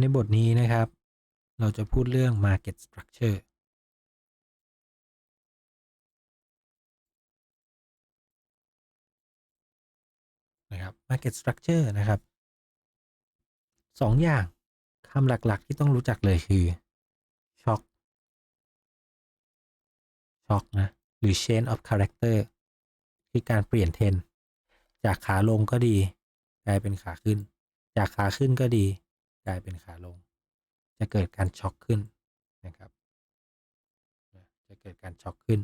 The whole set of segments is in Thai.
ในบทนี้นะครับ เราจะพูดเรื่อง market structure นะครับ market structure นะครับสองอย่างคำหลักๆที่ต้องรู้จักเลยคือช็อคช็อคนะ หรือ change of character คือการเปลี่ยนเทรนจากขาลงก็ดี กลายเป็นขาขึ้น จากขาขึ้นก็ดี ลายเป็นขาลง จะเกิดการช็อกขึ้นนะครับจะเกิดการช็อกขึ้น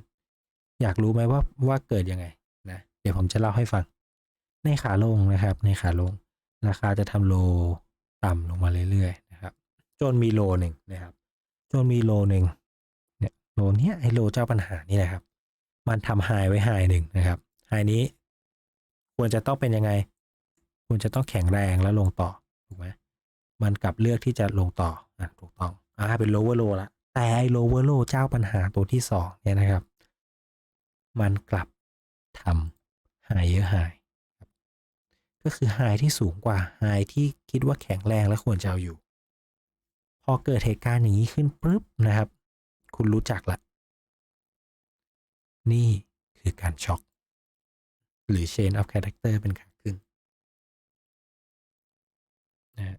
อยากรู้ไหมว่าว่าเกิดยังไงนะเดี๋ยวผมจะเล่าให้ฟัง ในขาลงนะครับ ในขาลง ราคาจะทำโลต่ำลงมาเรื่อยๆนะครับ จนมีโลหนึ่งนะครับ จนมีโลหนึ่งเนี่ยโลเนี้ยไอโลเจ้าปัญหานี่แหละครับ มันทำไฮไว้ไฮหนึ่งนะครับไฮนี้ควรจะต้องเป็นยังไง ควรจะต้องแข็งแรงแล้วลงต่อถูกไหม มันกลับเลือกที่จะลงต่ออะถูกต้องอ่าเป็น lower low ละแต่ไอ lower low เจ้าปัญหาตัวที่สองเนี่ยนะครับ มันกลับทำ higher high ก็คือ high ที่สูงกว่า high ที่คิดว่าแข็งแรงและควรจะเอาอยู่ พอเกิดเหตุการณ์อย่างนี้ขึ้นปุ๊บนะครับ คุณรู้จักละนี่คือการช็อก หรือ chain of character เป็นขาขึ้นนะ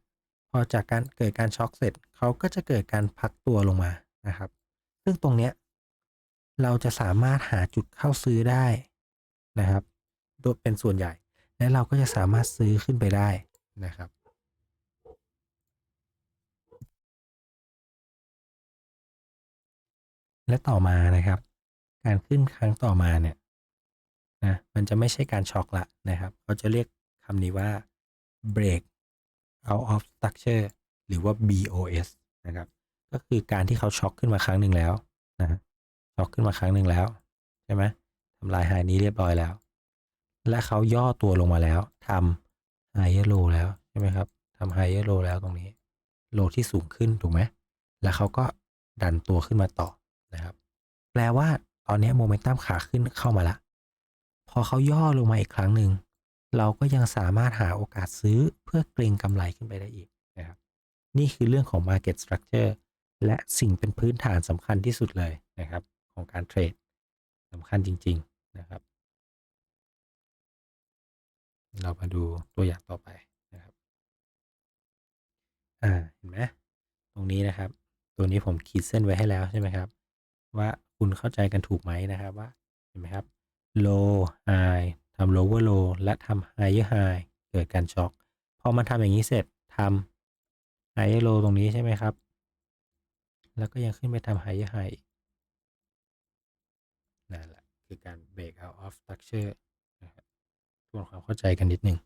พอจากการเกิดการช็อกเสร็จเขาก็จะเกิดการพักตัวลงมานะครับ ซึ่งตรงเนี้ยเราจะสามารถหาจุดเข้าซื้อได้นะครับ โดยเป็นส่วนใหญ่ และเราก็จะสามารถซื้อขึ้นไปได้นะครับและต่อมานะครับ การขึ้นครั้งต่อมาเนี่ยนะมันจะไม่ใช่การช็อกละนะครับ เขาจะเรียกคำนี้ว่า break out of structure หรือว่า BOS นะครับ ก็คือการที่เขาช็อกขึ้นมาครั้งหนึ่งแล้วนะช็อกขึ้นมาครั้งหนึ่งแล้วใช่ไหมทำลายไฮนี้เรียบร้อยแล้ว และเขาย่อตัวลงมาแล้วทำไฮเออร์โลแล้วใช่ไหมครับทำไฮเออร์โลแล้วตรงนี้โลที่สูงขึ้นถูกไหมแล้วเขาก็ดันตัวขึ้นมาต่อนะครับ แปลว่าตอนนี้โมเมนตัมขาขึ้นเข้ามาละ พอเขาย่อลงมาอีกครั้งหนึ่ง เราก็ยังสามารถหาโอกาสซื้อเพื่อเกรงกำไรขึ้นไปได้อีกนะครับนี่คือเรื่องของ Market Structure และสิ่งเป็นพื้นฐานสำคัญที่สุดเลยนะครับ ของการเทรดสำคัญจริง ๆนะครับ เรามาดูตัวอย่างต่อไปนะครับอ่าเห็นไหมตรงนี้นะครับ ตัวนี้ผมขีดเส้นไว้ให้แล้วใช่ไหมครับ ว่าคุณเข้าใจกันถูกไหมนะครับว่าเห็นไหมครับ low high ทำ lower low และทำ higher high เกิดการช็อคพอมันทำอย่างนี้เสร็จทำ higher low ตรงนี้ใช่ไหมครับ แล้วก็ยังขึ้นไปทำ higher high นั่นแหละคือการ break out of structure นะครับทวนความเข้าใจกันนิดนึง